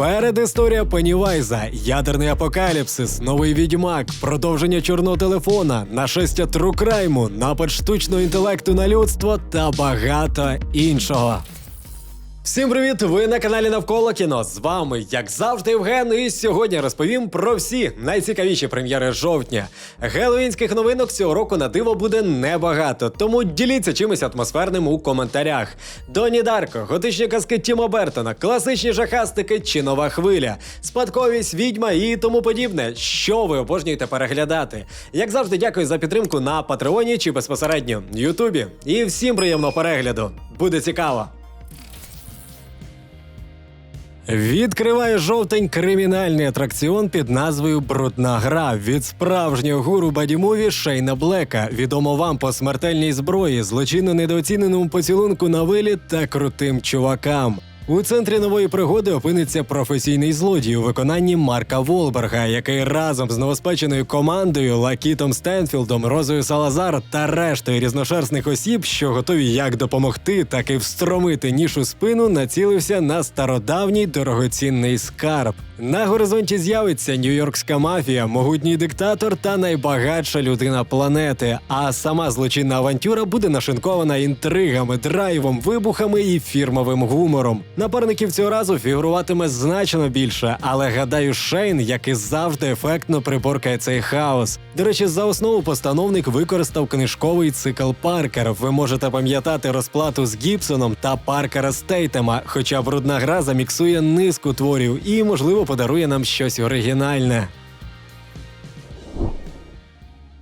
Передісторія Пеннівайза, ядерний апокаліпсис, новий відьмак, продовження чорного телефона, нашестя трукрайму, напад штучного інтелекту на людство та багато іншого. Всім привіт! Ви на каналі Навколо кіно. З вами, як завжди, Євген. І сьогодні розповім про всі найцікавіші прем'єри жовтня. Геловінських новинок цього року на диво буде небагато, тому діліться чимось атмосферним у коментарях. Доні Дарко, готичні казки Тімо Бертона, класичні жахастики чи нова хвиля, спадковість, відьма і тому подібне. Що ви обожнюєте переглядати? Як завжди, дякую за підтримку на Патреоні чи безпосередньо Ютубі. І всім приємного перегляду. Буде цікаво. Відкриває жовтень кримінальний атракціон під назвою Брудна гра від справжнього гуру бадімуві Шейна Блека, відомо вам по смертельній зброї, злочинно недооціненому поцілунку на виліт та крутим чувакам. У центрі нової пригоди опиниться професійний злодій у виконанні Марка Волберга, який разом з новоспеченою командою Лакітом Стенфілдом, Розою Салазар та рештою різношерстних осіб, що готові як допомогти, так і встромити ніж у спину, націлився на стародавній дорогоцінний скарб. На горизонті з'явиться нью-йоркська мафія, могутній диктатор та найбагатша людина планети. А сама злочинна авантюра буде нашинкована інтригами, драйвом, вибухами і фірмовим гумором. Напарників цього разу фігуруватиме значно більше, але гадаю, Шейн, як і завжди, ефектно приборкає цей хаос. До речі, за основу постановник використав книжковий цикл Паркер. Ви можете пам'ятати розплату з Гібсоном та Паркера Стейтема, хоча брудна гра заміксує низку творів і, можливо, подарує нам щось оригінальне.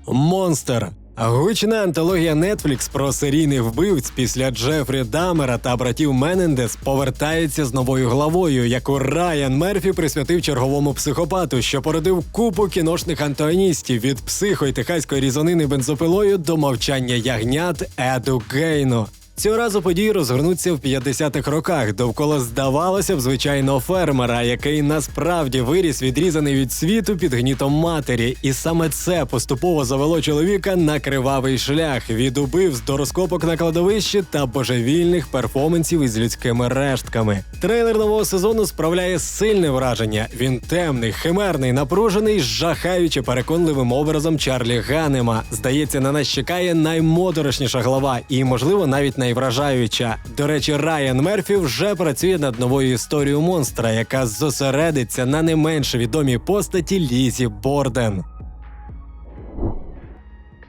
Монстр. Гучна антологія Netflix про серійних вбивць після Джефрі Дамера та братів Менендес повертається з новою главою, яку Райан Мерфі присвятив черговому психопату, що породив купу кіношних антагоністів від психо й техаської різанини бензопилою до мовчання ягнят Еду Гейну. Цього разу події розгорнуться в 50-х роках довкола здавалося б звичайного фермера, який насправді виріс відрізаний від світу під гнітом матері, і саме це поступово завело чоловіка на кривавий шлях від убивств до розкопок на кладовищі та божевільних перформансів із людськими рештками. Трейлер нового сезону справляє сильне враження. Він темний, химерний, напружений, жахаючи переконливим образом Чарлі Ганема. Здається, на нас чекає наймоторошніша глава, і можливо навіть найвражаюча. До речі, Райан Мерфі вже працює над новою історією монстра, яка зосередиться на не менш відомій постаті Лізі Борден.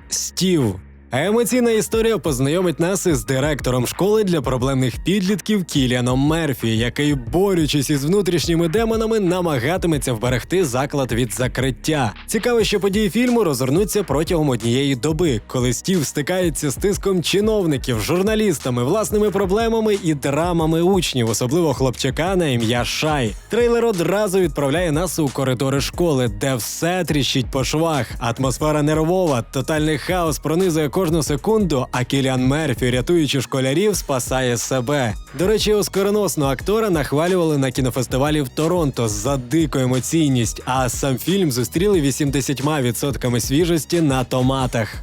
Стів. Емоційна історія познайомить нас із директором школи для проблемних підлітків Кіліаном Мерфі, який, борючись із внутрішніми демонами, намагатиметься вберегти заклад від закриття. Цікаво, що події фільму розгорнуться протягом однієї доби, коли Стів стикається з тиском чиновників, журналістами, власними проблемами і драмами учнів, особливо хлопчака на ім'я Шай. Трейлер одразу відправляє нас у коридори школи, де все тріщить по швах. Атмосфера нервова, тотальний хаос пронизує кожну секунду, а Кіліан Мерфі, рятуючи школярів, спасає себе. До речі, оскароносного актора нахвалювали на кінофестивалі в Торонто за дику емоційність, а сам фільм зустріли 80% свіжості на томатах.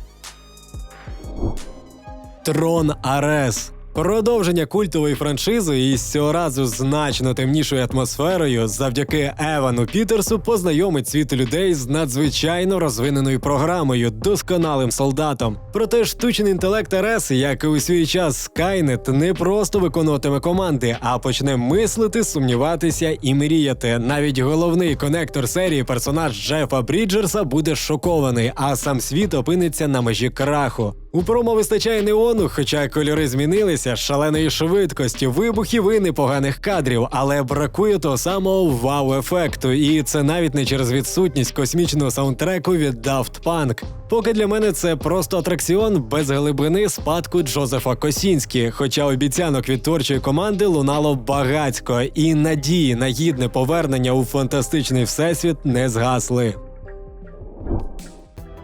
Трон Арес. Продовження культової франшизи із цього разу значно темнішою атмосферою завдяки Евану Пітерсу познайомить світ людей з надзвичайно розвиненою програмою, досконалим солдатом. Проте штучний інтелект РС, як і у свій час Skynet, не просто виконуватиме команди, а почне мислити, сумніватися і мріяти. Навіть головний конектор серії персонаж Джефа Бріджерса буде шокований, а сам світ опиниться на межі краху. У промо вистачає неону, хоча кольори змінилися, шаленої швидкості, вибухів і непоганих кадрів, але бракує того самого вау-ефекту, і це навіть не через відсутність космічного саундтреку від Daft Punk. Поки для мене це просто атракціон без глибини спадку Джозефа Косінські, хоча обіцянок від творчої команди лунало багацько, і надії на гідне повернення у фантастичний всесвіт не згасли.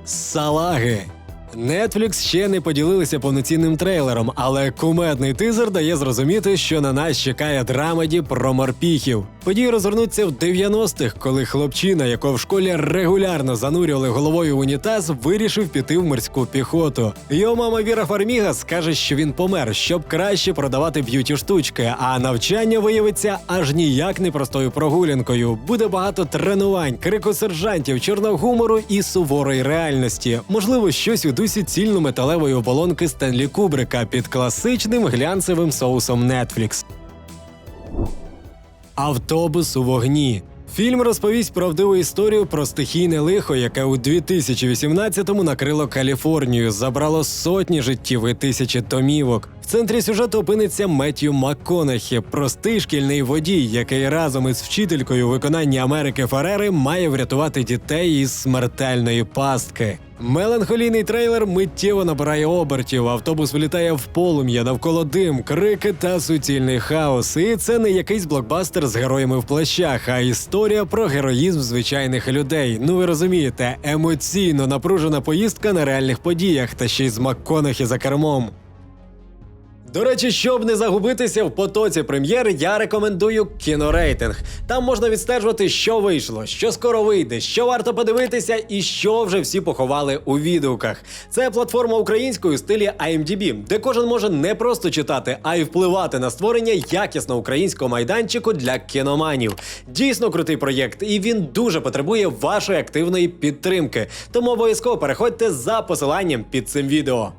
Салаги. Netflix ще не поділилися повноцінним трейлером, але кумедний тизер дає зрозуміти, що на нас чекає драмаді про морпіхів. Події розгорнуться в 90-х, коли хлопчина, якого в школі регулярно занурювали головою в унітаз, вирішив піти в морську піхоту. Його мама Віра Фарміга скаже, що він помер, щоб краще продавати б'юті штучки. А навчання виявиться аж ніяк не простою прогулянкою. Буде багато тренувань, крику сержантів, чорного гумору і суворої реальності. Можливо, щось у дусі цільно-металевої оболонки Стенлі Кубрика під класичним глянцевим соусом Netflix. Автобус у вогні. Фільм розповість правдиву історію про стихійне лихо, яке у 2018-му накрило Каліфорнію, забрало сотні життів і тисячі домівок. В центрі сюжету опиниться Меттью МакКонахі, простий шкільний водій, який разом із вчителькою у виконанні Америки Ферери має врятувати дітей із смертельної пастки. Меланхолійний трейлер миттєво набирає обертів. Автобус влітає в полум'я, навколо дим, крики та суцільний хаос. І це не якийсь блокбастер з героями в плащах, а історія про героїзм звичайних людей. Ну ви розумієте, емоційно напружена поїздка на реальних подіях та ще й з МакКонахі за кермом. До речі, щоб не загубитися в потоці прем'єр, я рекомендую кінорейтинг. Там можна відстежувати, що вийшло, що скоро вийде, що варто подивитися і що вже всі поховали у відгуках. Це платформа української стилі IMDb, де кожен може не просто читати, а й впливати на створення якісно українського майданчику для кіноманів. Дійсно крутий проєкт, і він дуже потребує вашої активної підтримки. Тому обов'язково переходьте за посиланням під цим відео.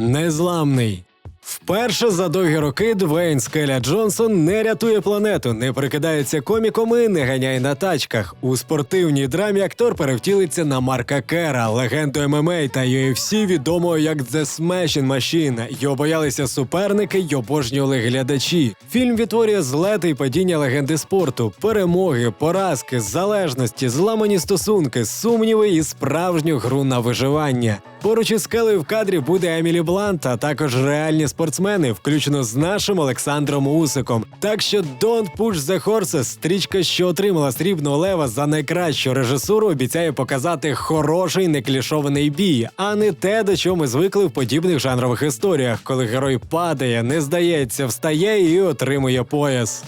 Незламний. Вперше за довгі роки Двейн Скеля Джонсон не рятує планету, не прикидається коміком і не ганяє на тачках. У спортивній драмі актор перевтілиться на Марка Кера, легенду ММА та UFC, відомого як The Smashing Machine. Його боялися суперники й обожнювали глядачі. Фільм відтворює злети й падіння легенди спорту, перемоги, поразки, залежності, зламані стосунки, сумніви і справжню гру на виживання. Поруч із скелею в кадрі буде Емілі Блант, а також реальні спортсмени, включно з нашим Олександром Усиком. Так що Don't Push the Horses, стрічка, що отримала срібного лева за найкращу режисуру, обіцяє показати хороший неклішований бій, а не те, до чого ми звикли в подібних жанрових історіях, коли герой падає, не здається, встає і отримує пояс.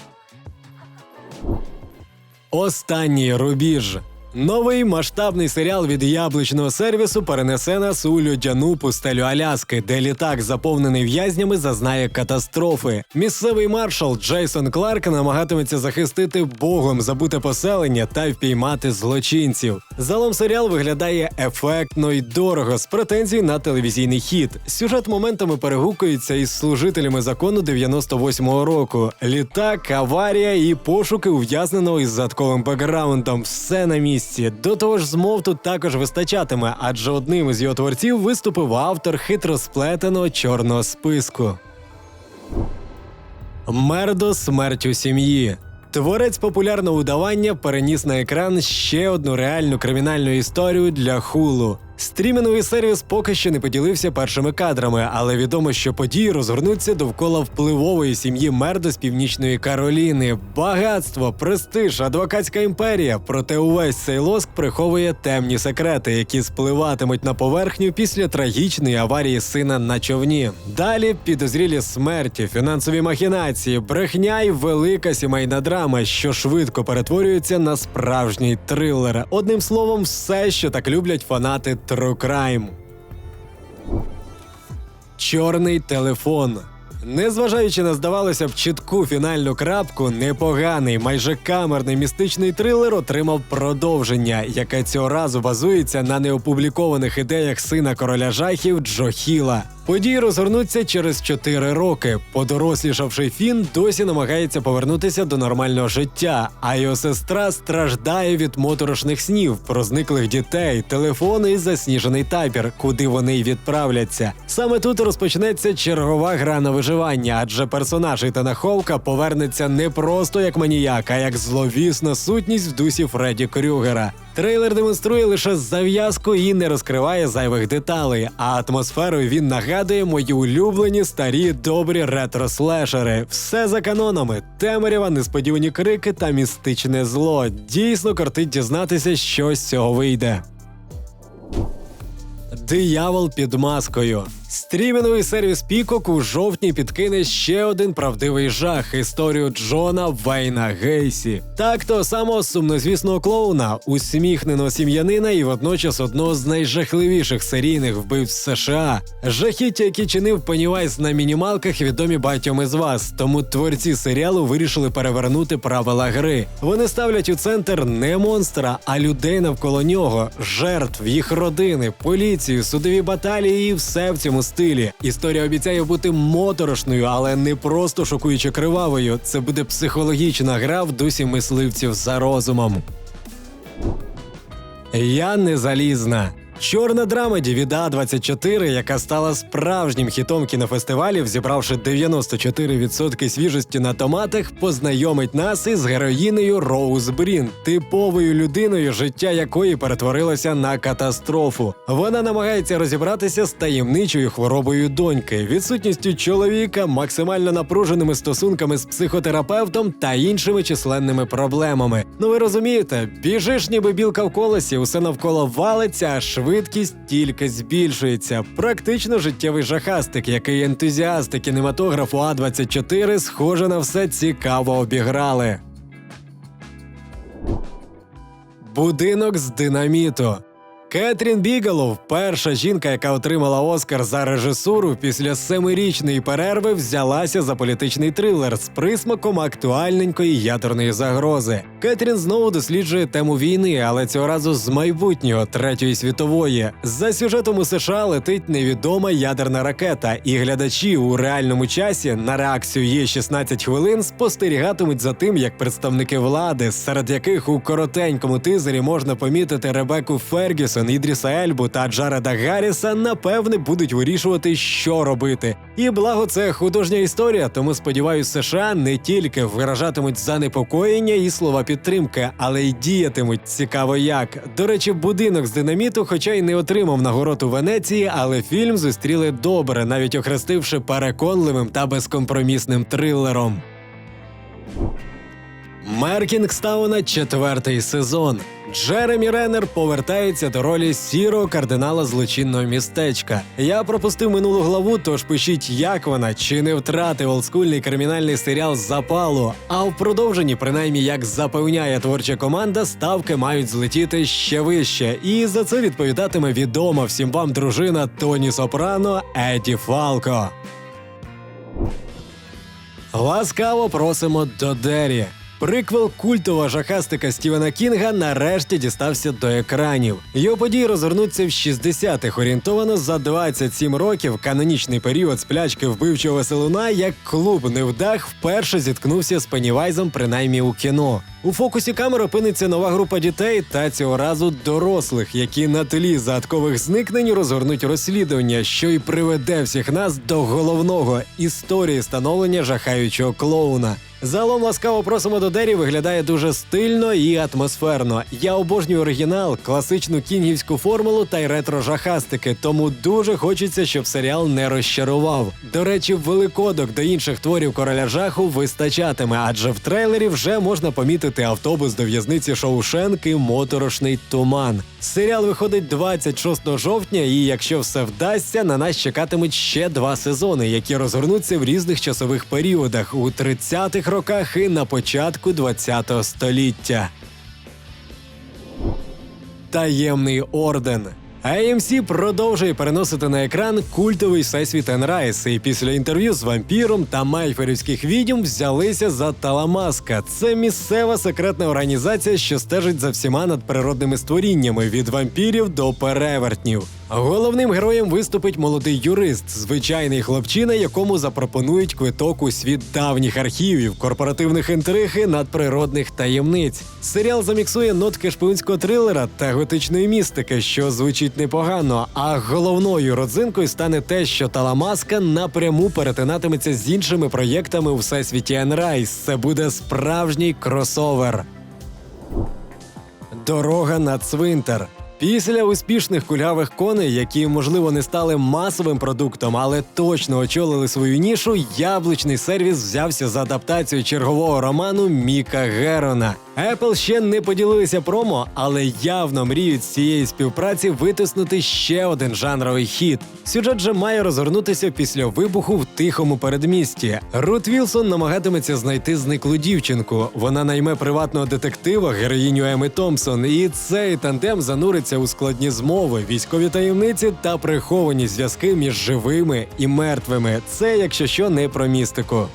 Останній рубіж. Новий масштабний серіал від яблучного сервісу перенесе нас у людяну пустелю Аляски, де літак, заповнений в'язнями, зазнає катастрофи. Місцевий маршал Джейсон Кларк намагатиметься захистити богом забуте поселення та впіймати злочинців. Залом серіал виглядає ефектно й дорого з претензій на телевізійний хід. Сюжет моментами перегукується із служителями закону 98-го року. Літак, аварія і пошуки ув'язненого із задатковим бекграундом. Все на місці. До того ж, змов тут також вистачатиме, адже одним із його творців виступив автор хитро сплетеного чорного списку. Мердо смерть у сім'ї. Творець популярного удавання переніс на екран ще одну реальну кримінальну історію для хулу. Стрімінговий сервіс поки що не поділився першими кадрами, але відомо, що події розгорнуться довкола впливової сім'ї Мердо з північної Кароліни. Багатство, престиж, адвокатська імперія. Проте увесь цей лоск приховує темні секрети, які спливатимуть на поверхню після трагічної аварії сина на човні. Далі підозрілі смерті, фінансові махінації, брехня й велика сімейна драма, що швидко перетворюється на справжній трилер. Одним словом, все, що так люблять фанати True Crime. Чорний телефон. Незважаючи на здавалося б чітку фінальну крапку, непоганий, майже камерний містичний трилер отримав продовження, яке цього разу базується на неопублікованих ідеях сина короля жахів Джо Хіла. Події розгорнуться через 4 роки. Подорослішавший Фін досі намагається повернутися до нормального життя, а його сестра страждає від моторошних снів про зниклих дітей, телефони і засніжений табір, куди вони й відправляться. Саме тут розпочнеться чергова гра на виживання, адже персонаж Ітана Ховка повернеться не просто як маніяк, а як зловісна сутність в дусі Фредді Крюгера. Трейлер демонструє лише зав'язку і не розкриває зайвих деталей, а атмосферою він нагадує мої улюблені старі добрі ретро-слешери. Все за канонами, темрява, несподівані крики та містичне зло. Дійсно кортить дізнатися, що з цього вийде. Диявол під маскою. Стрімінговий сервіс Пікок у жовтні підкине ще один правдивий жах історію Джона Вейна Гейсі. Так того самого сумнозвісного клоуна, усміхненого сім'янина і водночас одного з найжахливіших серійних вбивць США. Жахіття, які чинив Пеннівайс на мінімалках, відомі багатьом із вас. Тому творці серіалу вирішили перевернути правила гри. Вони ставлять у центр не монстра, а людей навколо нього, жертв, їх родини, поліцію, судові баталії і все в цьому стилі. Історія обіцяє бути моторошною, але не просто шокуюче кривавою. Це буде психологічна гра в дусі мисливців за розумом. Я не залізна. Чорна драмеді від А24, яка стала справжнім хітом кінофестивалів, зібравши 94% свіжості на томатах, познайомить нас із героїнею Роуз Брін, типовою людиною, життя якої перетворилося на катастрофу. Вона намагається розібратися з таємничою хворобою доньки, відсутністю чоловіка, максимально напруженими стосунками з психотерапевтом та іншими численними проблемами. Ну ви розумієте, біжиш ніби білка в колесі, усе навколо валиться, а швидкість тільки збільшується. Практично життєвий жахастик, який ентузіасти кінематографу А24 схоже на все цікаво обіграли. Будинок з динаміту. Кетрін Бігелов, перша жінка, яка отримала Оскар за режисуру, після семирічної перерви взялася за політичний трилер з присмаком актуальненької ядерної загрози. Кетрін знову досліджує тему війни, але цього разу з майбутнього третьої світової. За сюжетом у США летить невідома ядерна ракета, і глядачі у реальному часі на реакцію є 16 хвилин спостерігатимуть за тим, як представники влади, серед яких у коротенькому тизері можна помітити Ребеку Фергюсон, Ідріса Ельбу та Джареда Гарріса, напевне будуть вирішувати, що робити. І благо це художня історія, тому сподіваюсь, США не тільки виражатимуть занепокоєння і слова підтримки, але й діятимуть цікаво як. До речі, будинок з динаміту, хоча й не отримав нагород у Венеції, але фільм зустріли добре, навіть охрестивши переконливим та безкомпромісним трилером. Мер Кінгстауна четвертий сезон. Джеремі Реннер повертається до ролі сірого кардинала злочинного містечка. Я пропустив минулу главу, тож пишіть, як вона, чи не втратив олдскульний кримінальний серіал запалу. А в продовженні, принаймні, як запевняє творча команда, ставки мають злетіти ще вище. І за це відповідатиме відома всім вам дружина Тоні Сопрано Еді Фалко. Ласкаво просимо до Дері. Приквел культового жахастика Стівена Кінга нарешті дістався до екранів. Його події розгорнуться в 60-х, орієнтовано за 27 років. Канонічний період сплячки вбивчого веселуна, як клуб невдах вперше зіткнувся з Пеннівайзом, принаймні у кіно. У фокусі камери опиниться нова група дітей та цього разу дорослих, які на тлі загадкових зникнень розгорнуть розслідування, що й приведе всіх нас до головного історії становлення жахаючого клоуна. Загалом ласкаво просимо до Дері виглядає дуже стильно і атмосферно. Я обожнюю оригінал, класичну кінгівську формулу та й ретро-жахастики, тому дуже хочеться, щоб серіал не розчарував. До речі, великодок до інших творів короля жаху вистачатиме, адже в трейлері вже можна помітити автобус до в'язниці Шоушенк і моторошний туман. Серіал виходить 26 жовтня, і якщо все вдасться, на нас чекатимуть ще два сезони, які розгорнуться в різних часових періодах у 30-х роках і на початку 20-го століття. Таємний орден. AMC продовжує переносити на екран культовий всесвіт Енрайс, і після інтерв'ю з вампіром та майферівських відьом взялися за Таламаска. Це місцева секретна організація, що стежить за всіма надприродними створіннями від вампірів до перевертнів. Головним героєм виступить молодий юрист, звичайний хлопчина, якому запропонують квиток у світ давніх архівів, корпоративних інтриг і надприродних таємниць. Серіал заміксує нотки шпигунського трилера та готичної містики, що звучить непогано. А головною родзинкою стане те, що Таламаска напряму перетинатиметься з іншими проєктами у всесвіті Енрайс. Це буде справжній кросовер. Дорога на цвинтар. Після успішних кульгавих коней, які можливо не стали масовим продуктом, але точно очолили свою нішу, яблучний сервіс взявся за адаптацію чергового роману Міка Герона. Apple ще не поділилися промо, але явно мріють з цієї співпраці витиснути ще один жанровий хіт. Сюжет же має розгорнутися після вибуху в тихому передмісті. Рут Вілсон намагатиметься знайти зниклу дівчинку. Вона найме приватного детектива, героїню Еми Томпсон, і цей тандем зануриться у складні змови, військові таємниці та приховані зв'язки між живими і мертвими. Це, якщо що, не про містику.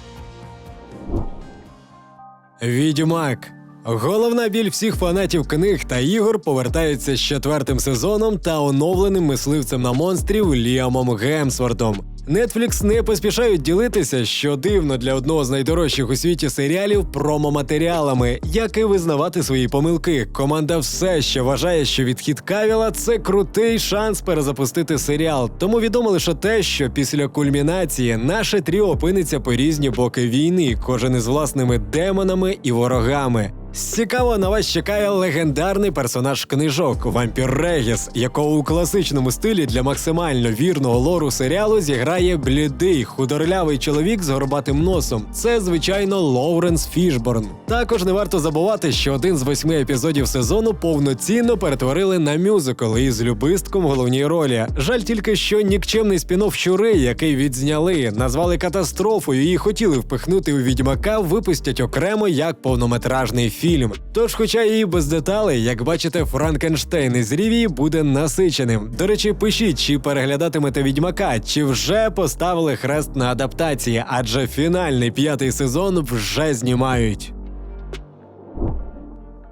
Відьмак. Головна біль всіх фанатів книг та ігор повертається з четвертим сезоном та оновленим мисливцем на монстрів Ліамом Гемсвортом. Netflix не поспішають ділитися, що дивно для одного з найдорожчих у світі серіалів промоматеріалами, як і визнавати свої помилки. Команда все ще вважає, що відхід Кавіла це крутий шанс перезапустити серіал. Тому відомо лише те, що після кульмінації наше тріо опиниться по різні боки війни, кожен із власними демонами і ворогами. Цікаво, на вас чекає легендарний персонаж книжок вампір Регіс, якого у класичному стилі для максимально вірного лору серіалу зіграє блідий худорлявий чоловік з горбатим носом. Це звичайно Лоуренс Фішборн. Також не варто забувати, що один з восьми епізодів сезону повноцінно перетворили на мюзикл із любистком головній ролі. Жаль тільки, що нікчемний спін-офф щури, який відзняли, назвали катастрофою і хотіли впихнути у відьмака, випустять окремо як повнометражний фільм. Тож, хоча і без деталей, як бачите, Франкенштейн із Рівії буде насиченим. До речі, пишіть, чи переглядатимете відьмака, чи вже поставили хрест на адаптації, адже фінальний п'ятий сезон вже знімають.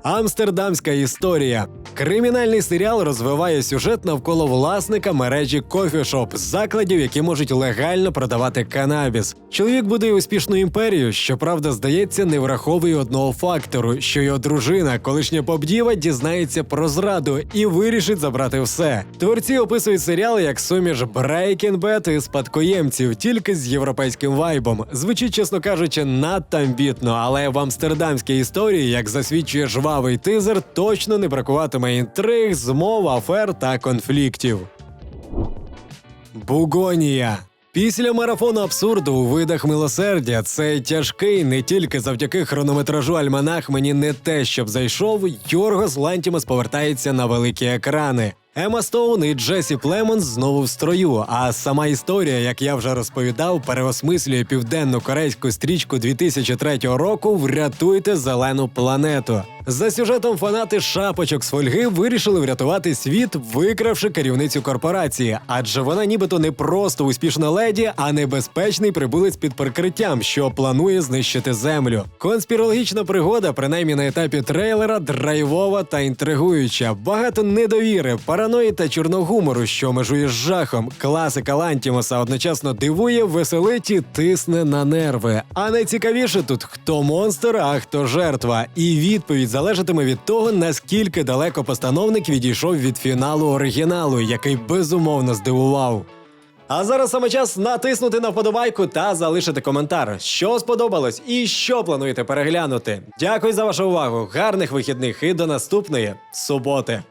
Амстердамська історія. Кримінальний серіал розвиває сюжет навколо власника мережі кофішоп, закладів, які можуть легально продавати канабіс. Чоловік будує успішну імперію, щоправда, здається, не враховує одного фактору, що його дружина, колишня побдіва, дізнається про зраду і вирішить забрати все. Творці описують серіал як суміш Bad і спадкоємців, тільки з європейським вайбом. Звучить, чесно кажучи, надто амбітно, але в амстердамській історії, як засвідчує жвавий тизер, точно не бракуватиме інтриг, змов, афер та конфліктів. Бугонія. Після марафону абсурду у видах милосердя цей тяжкий не тільки завдяки хронометражу Альманах мені не те, щоб зайшов. Йоргос Лантімос повертається на великі екрани. Ема Стоун і Джесі Племонс знову в строю. А сама історія, як я вже розповідав, переосмислює південну корейську стрічку 2003 року Врятуйте зелену планету. За сюжетом фанати шапочок з фольги вирішили врятувати світ, викравши керівницю корпорації, адже вона нібито не просто успішна леді, а небезпечний прибулець під прикриттям, що планує знищити землю. Конспірологічна пригода, принаймні на етапі трейлера, драйвова та інтригуюча. Багато недовіри, параної та чорногумору, що межує з жахом. Класика Лантімоса одночасно дивує, веселить і тисне на нерви. А найцікавіше тут хто монстр, а хто жертва. І відповідь залежатиме від того, наскільки далеко постановник відійшов від фіналу оригіналу, який безумовно здивував. А зараз саме час натиснути на вподобайку та залишити коментар, що сподобалось і що плануєте переглянути. Дякую за вашу увагу, гарних вихідних і до наступної суботи.